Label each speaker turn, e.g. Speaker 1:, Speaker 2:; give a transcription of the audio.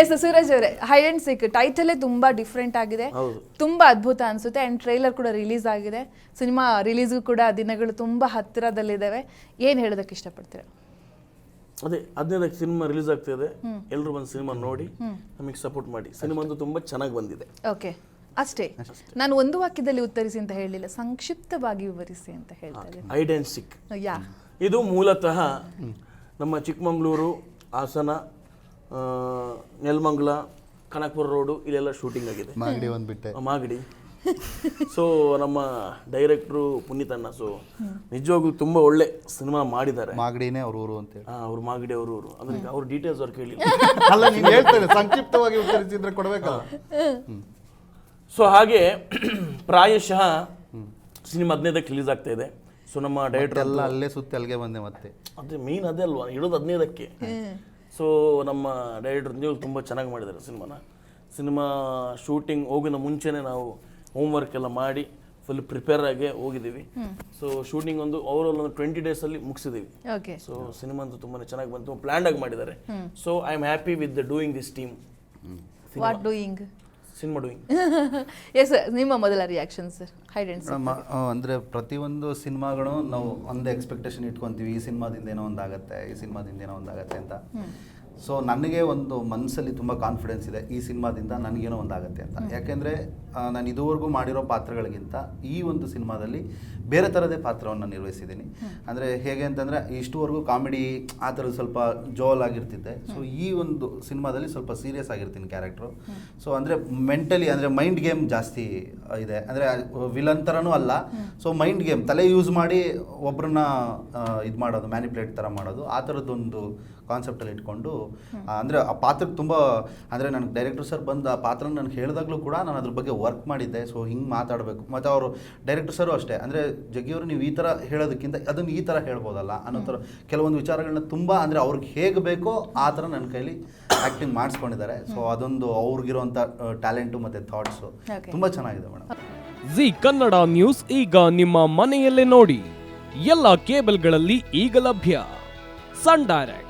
Speaker 1: S Suraj ಅವರೇ high and sick title ತುಂಬಾ different ಆಗಿದೆ. ತುಂಬಾ ಅದ್ಭುತ ಅನ್ಸುತ್ತೆ ಅಂಡ್ ಟ್ರೈಲರ್ ಕೂಡ ರಿಲೀಸ್ ಆಗಿದೆ. ಸಿನಿಮಾ ರಿಲೀಸ್ಗೂ ಕೂಡ ದಿನಗಳು ತುಂಬಾ ಹತ್ತಿರದಲ್ಲಿದ್ದಾವೆ. ಏನ್ ಹೇಳೋದಕ್ಕೆ ಇಷ್ಟಪಡ್ತೀರಾ?
Speaker 2: ಅದೇ ಹದಿನೈದಕ್ಕೆ ಸಿನಿಮಾ ರಿಲೀಸ್ ಆಗ್ತಾ ಇದೆ. ಎಲ್ಲರೂ ಬಂದು ಸಿನಿಮಾ ನೋಡಿ ನಮಗೆ ಸಪೋರ್ಟ್ ಮಾಡಿ. ಸಿನಿಮಾ ಅಂತೂ ತುಂಬ ಚೆನ್ನಾಗಿ ಬಂದಿದೆ.
Speaker 1: ಓಕೆ ಅಷ್ಟೇ. ನಾನು ಒಂದು ವಾಕ್ಯದಲ್ಲಿ ಉತ್ತರಿಸಿ ಅಂತ ಹೇಳಲಿಲ್ಲ. ಸಂಕ್ಷಿಪ್ತವಾಗಿ ವಿವರಿಸಿ ಅಂತ ಹೇಳ್ತಾರೆ ಇದ್ದೀನಿ.
Speaker 2: ಸಿಕ್
Speaker 1: ಯಾ.
Speaker 2: ಇದು ಮೂಲತಃ ನಮ್ಮ ಚಿಕ್ಕಮಗಳೂರು ಹಾಸನ ನೆಲಮಂಗಲ ಕನಕಪುರ ರೋಡು ಇಲ್ಲೆಲ್ಲ ಶೂಟಿಂಗ್ ಆಗಿದೆ.
Speaker 3: ಮಾಗಡಿ ಒಂದು ಬಿಟ್ಟೆ
Speaker 2: ಮಾಗಡಿ. ಸೊ ನಮ್ಮ ಡೈರೆಕ್ಟ್ರು ಪುನೀತ್ ಅಣ್ಣ ಸೊ ನಿಜವಾಗ್ಲೂ ತುಂಬ ಒಳ್ಳೆ ಸಿನಿಮಾ ಮಾಡಿದ್ದಾರೆ.
Speaker 3: ಮಾಗಡಿನೇ ಅವ್ರ ಊರು ಅಂತ
Speaker 2: ಹೇಳಿ ಅವ್ರು ಮಾಗಡಿ ಅವ್ರ ಊರು. ಅದಕ್ಕೆ ಅವ್ರ ಡೀಟೇಲ್ಸ್ ಅವ್ರು ಕೇಳಿ.
Speaker 3: ಅಲ್ಲ ನೀವು ಹೇಳ್ತಾರೆ ಸಂಕ್ಷಿಪ್ತವಾಗಿ ಉತ್ತರಿಸಿದ್ರೆ ಕೊಡಬೇಕಲ್ಲ?
Speaker 2: ಸೊ ಹಾಗೆ ಪ್ರಾಯಶಃ ಸಿನಿಮಾ ಹದಿನೈದಕ್ಕೆ ರಿಲೀಸ್ ಆಗ್ತಾ ಇದೆ. ಸೊ ನಮ್ಮ ಡೈರೆಕ್ಟರ್
Speaker 3: ಎಲ್ಲ ಅಲ್ಲೇ ಸುತ್ತಿ ಅಲ್ಲಿಗೆ ಬಂದೆ ಮತ್ತೆ.
Speaker 2: ಅದೇ ಮೇನ್ ಅದೇ ಅಲ್ವಾ? ಇಡೋದು ಹದಿನೈದಕ್ಕೆ. ಸೊ ನಮ್ಮ ಡೈರೆಕ್ಟರ್ ನೀವು ತುಂಬ ಚೆನ್ನಾಗಿ ಮಾಡಿದ್ದಾರೆ ಸಿನಿಮಾನ. ಸಿನಿಮಾ ಶೂಟಿಂಗ್ ಹೋಗಿನ ಮುಂಚೆನೇ ನಾವು ಹೋಮ್ವರ್ಕ್ ಎಲ್ಲ ಮಾಡಿ ಫುಲ್ ಪ್ರಿಪೇರ್ ಆಗಿ ಹೋಗಿದ್ದೀವಿ. ಸೊ ಶೂಟಿಂಗ್ ಒಂದು ಓವರಾಲ್ ಒಂದು ಟ್ವೆಂಟಿ ಡೇಸಲ್ಲಿ ಮುಗಿಸಿದ್ದೀವಿ.
Speaker 1: ಓಕೆ
Speaker 2: ಸೊ ಸಿನಿಮಾ ಅಂತೂ ತುಂಬಾ ಚೆನ್ನಾಗಿ ಬಂತು ಪ್ಲ್ಯಾಂಡ್ ಆಗಿ ಮಾಡಿದ್ದಾರೆ. So I am happy with the doing this team
Speaker 1: what doing
Speaker 2: cinema doing.
Speaker 1: Yes ನಿಮ್ಮ ಮೊದಲ ರಿಯಾಕ್ಷನ್ ಸರ್ ಹೈ ಅಂಡ್
Speaker 3: ಅಂದ್ರೆ ಪ್ರತಿಯೊಂದು ಸಿನಿಮಾಗಳು ನಾವು ಒಂದು ಎಕ್ಸ್ಪೆಕ್ಟೇಷನ್ ಇಟ್ಕೊಂತೀವಿ. ಈ ಸಿನಿಮಾದಿಂದ ಏನೋ ಒಂದಾಗತ್ತೆ ಈ ಸಿನಿಮಾದಿಂದ ಏನೋ ಒಂದಾಗತ್ತೆ ಅಂತ. ಸೊ ನನಗೆ ಒಂದು ಮನಸ್ಸಲ್ಲಿ ತುಂಬ ಕಾನ್ಫಿಡೆನ್ಸ್ ಇದೆ. ಈ ಸಿನಿಮಾದಿಂದ ನನಗೇನೋ ಒಂದಾಗತ್ತೆ ಅಂತ. ಯಾಕೆಂದರೆ ನಾನು ಇದುವರೆಗೂ ಮಾಡಿರೋ ಪಾತ್ರಗಳಿಗಿಂತ ಈ ಒಂದು ಸಿನಿಮಾದಲ್ಲಿ ಬೇರೆ ಥರದೇ ಪಾತ್ರವನ್ನು ನಿರ್ವಹಿಸಿದ್ದೀನಿ. ಅಂದರೆ ಹೇಗೆ ಅಂತಂದರೆ ಇಷ್ಟುವರೆಗೂ ಕಾಮಿಡಿ ಆ ಥರದ್ದು ಸ್ವಲ್ಪ ಜೋಲ್ ಆಗಿರ್ತಿದ್ದೆ. ಸೊ ಈ ಒಂದು ಸಿನಿಮಾದಲ್ಲಿ ಸ್ವಲ್ಪ ಸೀರಿಯಸ್ ಆಗಿರ್ತೀನಿ ಕ್ಯಾರೆಕ್ಟ್ರು ಸೊ ಅಂದರೆ ಮೆಂಟಲಿ ಅಂದರೆ ಮೈಂಡ್ ಗೇಮ್ ಜಾಸ್ತಿ ಇದೆ. ಅಂದರೆ ವಿಲನ್ ಥರನೂ ಅಲ್ಲ. ಸೊ ಮೈಂಡ್ ಗೇಮ್ ತಲೆ ಯೂಸ್ ಮಾಡಿ ಒಬ್ಬರನ್ನ ಇದು ಮಾಡೋದು ಮ್ಯಾನಿಪ್ಯುಲೇಟ್ ಥರ ಮಾಡೋದು ಆ ಥರದ್ದೊಂದು ಕಾನ್ಸೆಪ್ಟಲ್ಲಿ ಇಟ್ಕೊಂಡು ಅಂದರೆ ಆ ಪಾತ್ರಕ್ಕೆ ತುಂಬ ಅಂದರೆ ನನಗೆ ಡೈರೆಕ್ಟರ್ ಸರ್ ಬಂದು ಆ ಪಾತ್ರ ನನಗೆ ಹೇಳಿದಾಗಲೂ ಕೂಡ ನಾನು ಅದ್ರ ಬಗ್ಗೆ ವರ್ಕ್ ಮಾಡಿದ್ದೆ. ಸೊ ಹಿಂಗೆ ಮಾತಾಡಬೇಕು. ಮತ್ತು ಅವರು ಡೈರೆಕ್ಟರ್ ಸರು ಅಷ್ಟೇ. ಅಂದರೆ ಜಗ್ಗಿಯವರು ನೀವು ಈ ಥರ ಹೇಳೋದಕ್ಕಿಂತ ಅದನ್ನು ಈ ಥರ ಹೇಳ್ಬೋದಲ್ಲ ಅನ್ನೋ ಥರ ಕೆಲವೊಂದು ವಿಚಾರಗಳನ್ನ ತುಂಬ ಅಂದರೆ ಅವ್ರಿಗೆ ಹೇಗೆ ಬೇಕೋ ಆ ಥರ ನನ್ನ ಕೈಲಿ ಆ್ಯಕ್ಟಿಂಗ್ ಮಾಡಿಸ್ಕೊಂಡಿದ್ದಾರೆ. ಸೊ ಅದೊಂದು ಅವ್ರಿಗಿರುವಂಥ ಟ್ಯಾಲೆಂಟು ಮತ್ತು ಥಾಟ್ಸು. ತುಂಬ ಚೆನ್ನಾಗಿದೆ ಮೇಡಮ್.
Speaker 4: ಜಿ ಕನ್ನಡ ನ್ಯೂಸ್ ಈಗ ನಿಮ್ಮ ಮನೆಯಲ್ಲೇ ನೋಡಿ. ಎಲ್ಲ ಕೇಬಲ್ಗಳಲ್ಲಿ ಈಗ ಲಭ್ಯ. ಸನ್ ಡೈರೆಕ್ಟ್